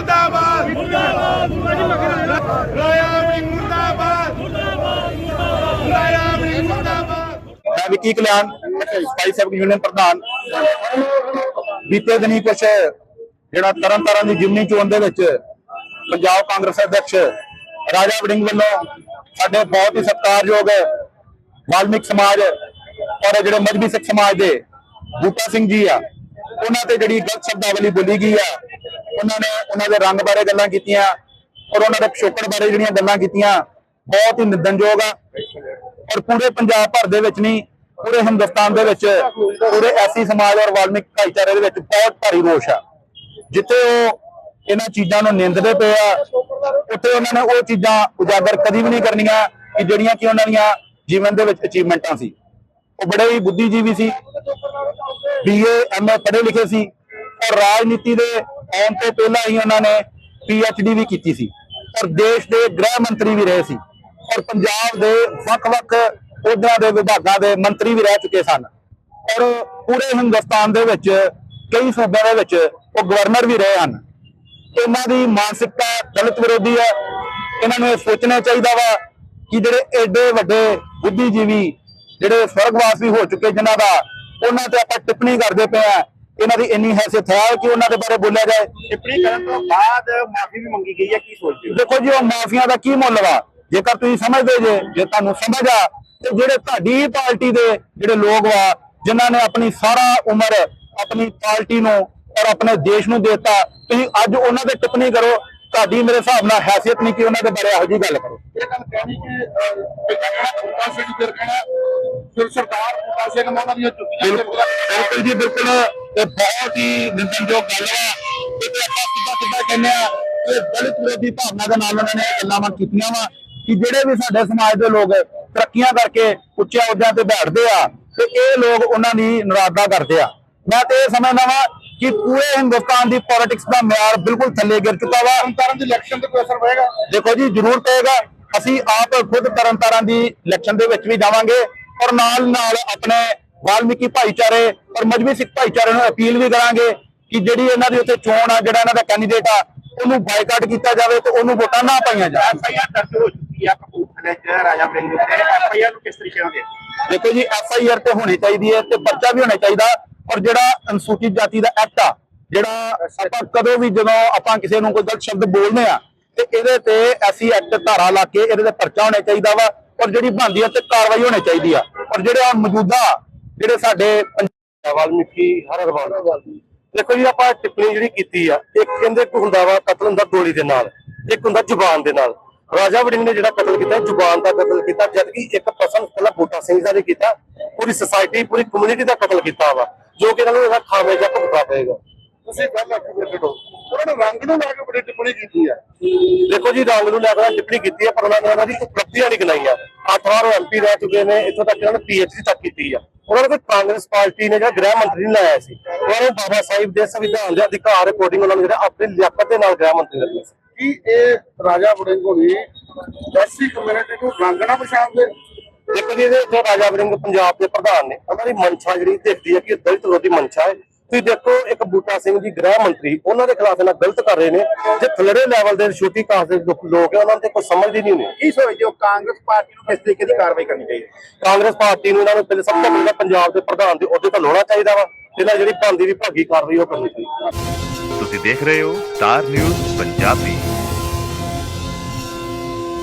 ਮੁਰਦਾਬਾਦ। ਮੁਰਦਾਬਾਦ ਰਾਇਆ ਵੜਿੰਗ ਮੁਰਦਾਬਾਦ। ਮੁਰਦਾਬਾਦ ਰਾਇਆ ਮੁਰਦਾਬਾਦ। ਮੈਂ ਵਿੱਕੀ ਕਲਿਆਣ ਸਪਾਈ ਸਬ ਯੂਨੀਅਨ ਪ੍ਰਧਾਨ। ਬੀਤੇ ਦਿਨੀ ਕੁਛ ਜਿਹੜਾ ਤਰਨ ਤਾਰਨ ਦੀ ਜਿਮਨੀ ਚੋਣ ਦੇ ਵਿੱਚ ਪੰਜਾਬ ਕਾਂਗਰਸ ਅਧਿਕਸ਼ ਰਾਜਾ ਵੜਿੰਗ ਵੱਲੋਂ ਸਾਡੇ ਬਹੁਤ ਹੀ ਸਤਿਕਾਰਯੋਗ ਵਾਲਮੀਕ ਸਮਾਜ ਔਰ ਜਿਹੜੇ ਮਜਬੀ ਸਿੱਖ ਸਮਾਜ ਦੇ ਬੂਟਾ ਸਿੰਘ ਜੀ ਆ ਉਹਨਾਂ ਤੇ ਜਿਹੜੀ ਗਲਤ ਸ਼ਬਦਾਵਲੀ ਬੋਲੀ ਗਈ ਆ ਉਹਨਾਂ ਨੇ ਉਹਨਾਂ ਦੇ ਰੰਗ ਬਾਰੇ ਗੱਲਾਂ ਕੀਤੀਆਂ ਔਰ ਉਹਨਾਂ ਦੇ ਪਿਛੋਕੜ ਬਾਰੇ ਜਿਹੜੀਆਂ ਗੱਲਾਂ ਕੀਤੀਆਂ, ਬਹੁਤ ਹੀ ਨਿੰਦਣਯੋਗ ਆ। ਔਰ ਪੂਰੇ ਪੰਜਾਬ ਭਰ ਦੇ ਵਿੱਚ ਨਹੀਂ, ਪੂਰੇ ਹਿੰਦੁਸਤਾਨ ਦੇ ਵਿੱਚ, ਪੂਰੇ ਐਸੀ ਸਮਾਜ ਔਰ ਵਾਲਮੀਕ ਭਾਈਚਾਰੇ ਦੇ ਵਿੱਚ ਬਹੁਤ ਭਾਰੀ ਰੋਸ਼ ਆ। ਜਿੱਥੇ ਉਹ ਇਹਨਾਂ ਚੀਜ਼ਾਂ ਨੂੰ ਨਿੰਦਦੇ ਪਏ ਆ, ਉੱਥੇ ਉਹਨਾਂ ਨੇ ਉਹ ਚੀਜ਼ਾਂ ਉਜਾਗਰ ਕਦੀ ਵੀ ਨਹੀਂ ਕਰਨੀਆਂ ਕਿ ਜਿਹੜੀਆਂ ਕਿ ਉਹਨਾਂ ਦੀਆਂ ਜੀਵਨ ਦੇ ਵਿੱਚ ਅਚੀਵਮੈਂਟਾਂ ਸੀ। ਉਹ ਬੜੇ ਹੀ ਬੁੱਧੀਜੀਵੀ ਸੀ। ਬੀਏ ਐਮਏ ਪੜ੍ਹੇ ਲਿਖੇ ਸੀ। ਔਰ ਰਾਜਨੀਤੀ ਦੇ ਆਉਣ ਤੋਂ ਪਹਿਲਾਂ ਹੀ ਉਹਨਾਂ ਨੇ ਪੀਐਚਡੀ ਵੀ ਕੀਤੀ ਸੀ ਔਰ ਦੇਸ਼ ਦੇ ਗ੍ਰਹਿ ਮੰਤਰੀ ਵੀ ਰਹੇ ਸੀ ਔਰ ਪੰਜਾਬ ਦੇ ਵੱਖ-ਵੱਖ ਅਹੁਦਿਆਂ ਦੇ ਵਿਭਾਗਾਂ ਦੇ ਮੰਤਰੀ ਵੀ ਰਹਿ ਚੁੱਕੇ ਸਨ ਔਰ ਪੂਰੇ ਹਿੰਦੁਸਤਾਨ ਦੇ ਵਿੱਚ ਕਈ ਸੂਬਿਆਂ ਦੇ ਵਿੱਚ ਉਹ ਗਵਰਨਰ ਵੀ ਰਹੇ ਹਨ। ਇਹਨਾਂ ਦੀ ਮਾਨਸਿਕਤਾ ਦਲਿਤ ਵਿਰੋਧੀ ਹੈ। ਇਹਨਾਂ ਨੂੰ ਇਹ ਸੋਚਣਾ ਚਾਹੀਦਾ ਵਾ ਕਿ ਜਿਹੜੇ ਐਡੇ ਵੱਡੇ ਬੁੱਧੀਜੀਵੀ ਜਿਹੜੇ ਸਵਰਗਵਾਸੀ ਹੋ ਚੁੱਕੇ ਜਿਨ੍ਹਾਂ ਦਾ ਉਹਨਾਂ ਤੇ ਆਪਾਂ ਟਿੱਪਣੀ ਕਰਦੇ ਪਏ ਆ ਇਹਨਾਂ ਦੀ ਇੰਨੀ ਹੈਸੀਅਤ ਹੈ ਕਿ ਉਹਨਾਂ ਦੇ ਬਾਰੇ ਬੋਲਿਆ ਜਾਏ। ਟਿੱਪਣੀ ਕਰਨ ਤੋਂ ਬਾਅਦ ਮਾਫੀ ਵੀ ਮੰਗੀ ਗਈ ਹੈ ਕੀ ਸੋਚਦੇ ਹੋ? ਦੇਖੋ ਜੀ ਉਹ ਮਾਫੀਆ ਦਾ ਕੀ ਮੁੱਲ ਵਾ? ਜੇਕਰ ਤੁਸੀਂ ਸਮਝਦੇ ਜੇ ਜੇ ਤੁਹਾਨੂੰ ਸਮਝ ਆ ਤੇ ਜਿਹੜੇ ਤੁਹਾਡੀ ਪਾਰਟੀ ਦੇ ਜਿਹੜੇ ਲੋਕ ਵਾ ਜਿਨ੍ਹਾਂ ਨੇ ਆਪਣੀ ਸਾਰਾ ਉਮਰ ਆਪਣੀ ਪਾਰਟੀ ਨੂੰ ਔਰ ਆਪਣੇ ਦੇਸ਼ ਨੂੰ ਦਿੱਤਾ ਤੁਸੀਂ ਅੱਜ ਉਹਨਾਂ ਦੇ ਟਿੱਪਣੀ ਕਰੋ ਤੁਹਾਡੀ ਮੇਰੇ ਹਿਸਾਬ ਨਾਲ ਹੈਸੀਅਤ ਨਹੀਂ ਕਿ ਉਹਨਾਂ ਦੇ ਬਾਰੇ ਇਹੋ ਜਿਹੀ ਗੱਲ ਕਰੋ। ਇਹ ਗੱਲ ਕਹਿਣੀ ਕਿ ਬੂਟਾ ਸਿੰਘ ਫਿਰ ਕਹਿਣਾ ਫਿਰ ਸਰਕਾਰ ਬੂਟਾ ਸਿੰਘ ਉਹਨਾਂ ਦੀਆਂ ਚੁੱਕੀਆਂ ਬਿਲਕੁਲ ਜੀ ਬਿਲਕੁਲ। ਇਹ ਬਹੁਤ ਹੀ ਨਿੰਦਣਯੋਗ ਗੱਲ ਹੈ ਤੇ ਆਪਾਂ ਸਿੱਧਾ ਸਿੱਧਾ ਕਹਿੰਦੇ ਆ ਕਿ ਦਲਿਤ ਵਿਰੋਧੀ ਭਾਵਨਾ ਦੇ ਨਾਲ ਉਹਨਾਂ ਨੇ ਗੱਲਾਂ ਮਨ ਕੀਤੀਆਂ ਵਾ ਕਿ ਜਿਹੜੇ ਵੀ ਸਾਡੇ ਸਮਾਜ ਦੇ ਲੋਕ ਤਰੱਕੀਆਂ ਕਰਕੇ ਉੱਚੇ ਅਹੁਦਿਆਂ ਤੇ ਬੈਠਦੇ ਆ ਤੇ ਇਹ ਲੋਕ ਉਹਨਾਂ ਦੀ ਨਰਾਜ਼ਾ ਕਰਦੇ ਆ। ਮੈਂ ਤੇ ਇਹ ਸਮਝਦਾ ਵਾਂ ਕਿ ਪੂਰੇ ਹਿੰਦੁਸਤਾਨ ਦੀ ਪੋਲਿਟਿਕਸ ਦਾ ਮਿਆਰ ਬਿਲਕੁਲ ਥੱਲੇ ਗਿਰ ਚੁੱਕਾ ਵਾ। ਤਰਨਤਾਰਨ ਦੀ ਇਲੈਕਸ਼ਨ ਤੇ ਕੋਈ ਅਸਰ ਪਏਗਾ ਦੇਖੋ ਜੀ ਜ਼ਰੂਰ ਪਏਗਾ ਅਸੀਂ ਆਪ ਖੁਦ ਤਰਨਤਾਰਨ ਦੀ ਇਲੈਕਸ਼ਨ ਦੇ ਵਿੱਚ ਵੀ ਜਾਵਾਂਗੇ ਔਰ ਨਾਲ ਨਾਲ ਆਪਣੇ ਵਾਲਮੀਕੀ ਭਾਈਚਾਰੇ ਔਰ ਮਜਬੀ ਸਿੱਖ ਭਾਈਚਾਰੇ ਨੂੰ ਅਪੀਲ ਵੀ ਕਰਾਂਗੇ ਕਿ ਜਿਹੜੀ ਇਹਨਾਂ ਦੀ ਉੱਥੇ ਚੋਣ ਆ ਜਿਹੜਾ ਇਹਨਾਂ ਦਾ ਕੈਂਡੀਡੇਟ ਆ ਉਹਨੂੰ ਬਾਈਕਾਟ ਕੀਤਾ ਜਾਵੇ ਤੇ ਉਹਨੂੰ ਵੋਟਾਂ ਨਾ ਪਾਈਆਂ ਜਾਣ। ਐਫਆਈਆਰ ਦਰਜ ਹੋ ਚੁੱਕੀ ਆ ਕਪੂਰਥਲੇ ਚ ਰਾਜਾ ਵੜਿੰਗ ਤੇ ਐਫਆਈਆਰ ਨੂੰ ਕਿਸ ਤਰੀਕੇ ਨਾਲ ਦੇਖਦੇ ਦੇਖੋ ਜੀ ਐਫ ਆਈ ਆਰ ਤੇ ਹੋਣੀ ਚਾਹੀਦੀ ਹੈ ਤੇ ਪਰਚਾ ਵੀ ਹੋਣਾ ਚਾਹੀਦਾ ਔਰ ਜਿਹੜਾ ਅਨੁਸੂਚਿਤ ਜਾਤੀ ਦਾ ਐਕਟ ਆ ਜਿਹੜਾ ਆਪਾਂ ਕਦੋਂ ਵੀ ਜਦੋਂ ਆਪਾਂ ਕਿਸੇ ਨੂੰ ਕੋਈ ਗਲਤ ਸ਼ਬਦ ਬੋਲਦੇ ਆ ਤੇ ਇਹਦੇ ਤੇ ਐਸੀ ਐਕਟ ਧਾਰਾ ਲਾ ਕੇ ਇਹਦੇ ਤੇ ਪਰਚਾ ਹੋਣਾ ਚਾਹੀਦਾ ਵਾ ਔਰ ਜਿਹੜੀ ਬਣਦੀ ਹੈ ਤੇ ਕਾਰਵਾਈ ਹੋਣੀ ਚਾਹੀਦੀ ਆ। ਔਰ ਜਿਹੜੇ ਆ ਮੌਜੂਦਾ ਜਿਹੜੇ ਸਾਡੇ ਪੰਜਾਬ ਵਾਲਮੀਕੀ ਹਰ ਅਰਵਾਲ ਦੇਖੋ ਜੀ ਆਪਾਂ ਟਿੱਪਣੀ ਜਿਹੜੀ ਕੀਤੀ ਆ ਇੱਕ ਕਹਿੰਦੇ ਇੱਕ ਹੁੰਦਾ ਵਾ ਕਤਲ ਹੁੰਦਾ ਗੋਲੀ ਦੇ ਨਾਲ ਇੱਕ ਹੁੰਦਾ ਜ਼ੁਬਾਨ ਦੇ ਨਾਲ। ਰਾਜਾ ਵੜਿੰਗ ਨੇ ਜਿਹੜਾ ਕਤਲ ਕੀਤਾ ਜ਼ੁਬਾਨ ਦਾ ਕਤਲ ਕੀਤਾ ਜਦਕਿ ਇੱਕ ਪਰਸਨ ਪਹਿਲਾਂ ਬੂਟਾ ਸਿੰਘ ਦਾ ਨੇ ਕੀਤਾ ਪੂਰੀ ਸੋਸਾਇਟੀ ਪੂਰੀ ਕਮਿਊਨਿਟੀ ਦਾ ਕਤਲ ਕੀਤਾ ਵਾ ਜੋ ਕਿ ਇਹਨਾਂ ਨੂੰ ਇਹਦਾ ਖਾਮਿਆਜਾ ਭੁਗਤਣਾ ਪਏਗਾ। ਤੁਸੀਂ ਗੱਲ ਆਖੀ ਬੈਠੋ। ਉਹਨਾਂ ਨੇ ਰੰਗ ਨੂੰ ਲੈ ਕੇ ਬੜੀ ਟਿੱਪਣੀ ਕੀਤੀ ਆ। ਦੇਖੋ ਜੀ ਰੰਗ ਨੂੰ ਲੈ ਕੇ ਟਿੱਪਣੀ ਕੀਤੀ ਹੈ ਪਰ ਉਹਨਾਂ ਨੇ ਉਹਨਾਂ ਦੀ ਉਪਲਬਧੀਆਂ ਨਹੀਂ ਗਿਣਾਈਆਂ। ਅੱਠ ਵਾਰ ਐਮਪੀ ਰਹਿ ਚੁੱਕੇ ਨੇ ਇੱਥੋਂ ਤੱਕ ਇਹਨਾਂ ਨੇ ਪੀਐਚਡੀ ਤੱਕ ਕੀਤੀ ਆ। ਉਹਨਾਂ ਨੇ ਕਾਂਗਰਸ ਪਾਰਟੀ ਨੇ ਜਿਹੜਾ ਗ੍ਰਹਿ ਮੰਤਰੀ ਨਹੀਂ ਲਾਇਆ ਸੀ ਉਹਨਾਂ ਨੇ ਬਾਬਾ ਸਾਹਿਬ ਦੇ ਸੰਵਿਧਾਨ ਦੇ ਅਧਿਕਾਰ ਅਕੋਰਡਿੰਗ ਉਹਨਾਂ ਨੂੰ ਜਿਹੜਾ ਆਪਣੀ ਲਿਆਕਤ ਦੇ ਨਾਲ ਗ੍ਰਹਿ ਮੰਤਰੀ ਰੱਖਿਆ ਸੀ। ਕੀ ਇਹ ਰਾਜਾ ਵੜਿੰਗ ਹੋਣੀ ਐਸੀ ਕਮਿਊਨਿਟੀ ਨੂੰ ਰੰਗ ਨਾ ਪਛਾਣਦੇ ਦੇਖੋ ਜੀ ਇਹਦੇ ਰਾਜਾ ਵੜਿੰਗ ਪੰਜਾਬ ਦੇ ਪ੍ਰਧਾਨ ਨੇ। ਉਹਨਾਂ ਦੀ ਮਨਸ਼ਾ ਜਿਹੜੀ ਦੇਖਦੀ ਹੈ ਕਿ ਦਲਿਤ ਵਿਰੋਧੀ ਮਨਸ਼ਾ ਹੈ। ਤੁਸੀਂ ਦੇਖੋ ਇੱਕ ਬੂਟਾ ਸਿੰਘ ਜੀ ਗ੍ਰਹਿ ਮੰਤਰੀ ਉਹਨਾਂ ਦੇ ਖਿਲਾਫ ਇਹਨਾਂ ਗਲਤ ਕਰ ਰਹੇ ਨੇ। ਜੇ ਥਲੜੇ ਲੈਵਲ ਦੇ ਛੋਟੀ ਕਾਸ ਦੇ ਲੋਕ ਹੈ ਉਹਨਾਂ ਨੂੰ ਤੇ ਕੋਈ ਸਮਝਦੀ ਨਹੀਂ ਹੁੰਦੀ। ਕੀ ਸੋਚਦੇ ਹੋ? ਕਾਂਗਰਸ ਪਾਰਟੀ ਨੂੰ ਕਿਸ ਤਰੀਕੇ ਦੀ ਕਾਰਵਾਈ ਕਰਨੀ ਚਾਹੀਦੀ? ਕਾਂਗਰਸ ਪਾਰਟੀ ਨੂੰ ਇਹਨਾਂ ਨੂੰ ਪਹਿਲੇ ਸਭ ਤੋਂ ਪਹਿਲਾਂ ਪੰਜਾਬ ਦੇ ਪ੍ਰਧਾਨ ਦੇ ਅਹੁਦੇ ਤੋਂ ਲਾਉਣਾ ਚਾਹੀਦਾ ਵਾ। ਤੇ ਇਹਨਾਂ ਜਿਹੜੀ ਬੰਦੀ ਵਿਭਾਗੀ ਕਾਰਵਾਈ ਉਹ ਕਰਨੀ ਚਾਹੀਦੀ। ਤੁਸੀਂ ਦੇਖ ਰਹੇ ਹੋ ਸਟਾਰ ਨਿਊਜ਼ ਪੰਜਾਬੀ।